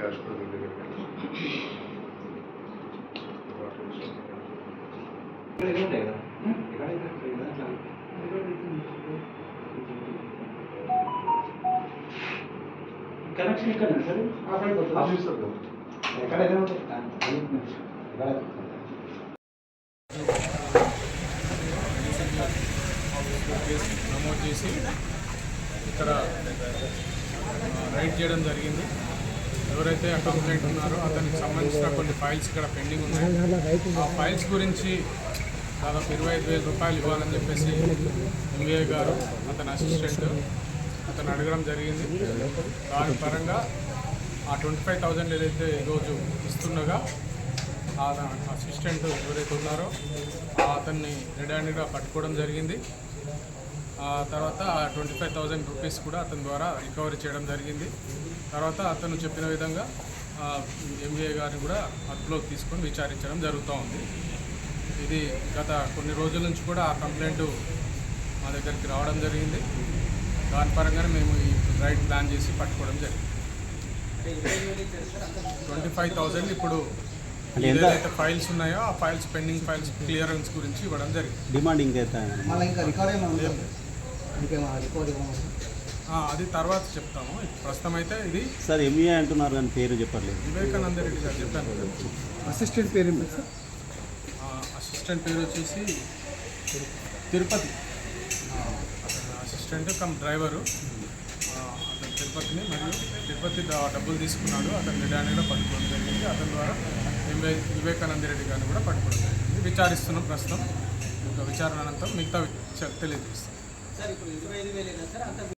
Cash. Connection ఇక్కడ sir officer కదా. ఎక్కడైనా ఉంటాయి ఎక్కడ కేసు నమోదు చేసి ఇక్కడ రైడ్ చేయడం జరిగింది. ఎవరైతే ఆ కంప్లైంట్ ఉన్నారో అతనికి సంబంధించిన కొన్ని ఫైల్స్ ఇక్కడ పెండింగ్ ఉన్నాయి. ఆ ఫైల్స్ గురించి దాదాపు ఇరవై ఐదు వేల రూపాయలు ఇవ్వాలని చెప్పేసి ఎంబీఏ గారు అతని అసిస్టెంట్ అతను అడగడం జరిగింది. దాని పరంగా ఆ ట్వంటీ ఫైవ్ థౌజండ్ ఏదైతే ఈరోజు ఇస్తుండగా ఆ అసిస్టెంట్ ఎవరైతే ఉన్నారో అతన్ని రెడ్ హ్యాండెడ్గా పట్టుకోవడం జరిగింది. తర్వాత ట్వంటీ ఫైవ్ థౌజండ్ రూపీస్ కూడా అతని ద్వారా రికవరీ చేయడం జరిగింది. తర్వాత అతను చెప్పిన విధంగా ఎంబీఏ గారిని కూడా అదుపులోకి తీసుకొని విచారించడం జరుగుతూ ఉంది. ఇది గత కొన్ని రోజుల నుంచి కూడా ఆ కంప్లైంట్ మా దగ్గరికి రావడం జరిగింది. దాని పరంగానే మేము ఈ రైడ్ ప్లాన్ చేసి పట్టుకోవడం జరిగింది. ట్వంటీ ఫైవ్ థౌజండ్ ఇప్పుడు? ఏదైతే ఫైల్స్ ఉన్నాయో ఆ ఫైల్స్ పెండింగ్ ఫైల్స్ క్లియరెన్స్ గురించి ఇవ్వడం జరిగింది. డిమాండ్ ఇంకా అది తర్వాత చెప్తాము. ప్రస్తుతం అయితే ఇది సార్ ఎంఈఐ అంటున్నారు కానీ పేరు చెప్పట్లేదు. వివేకానంద రెడ్డి గారు చెప్పాను. అసిస్టెంట్ పేరు ఏంటి సార్? ఆ, అసిస్టెంట్ పేరు వచ్చేసి తిరుపతి. అసిస్టెంట్ కమ్ డ్రైవరు ఆ, అతను తిరుపతిని మరియు తిరుపతి డబ్బులు తీసుకున్నాడు. అతను నిడానిగా పట్టుకోవడం జరిగింది. అతని ద్వారా ఎంవై వివేకానంద రెడ్డి గారిని కూడా పట్టుకోవడం జరిగింది. విచారిస్తున్నాం ప్రస్తుతం. ఇంకా విచారణ అనంతరం మిగతా సార్ ఇప్పుడు ఇరవై ఐదు వేలేనా సార్ అంత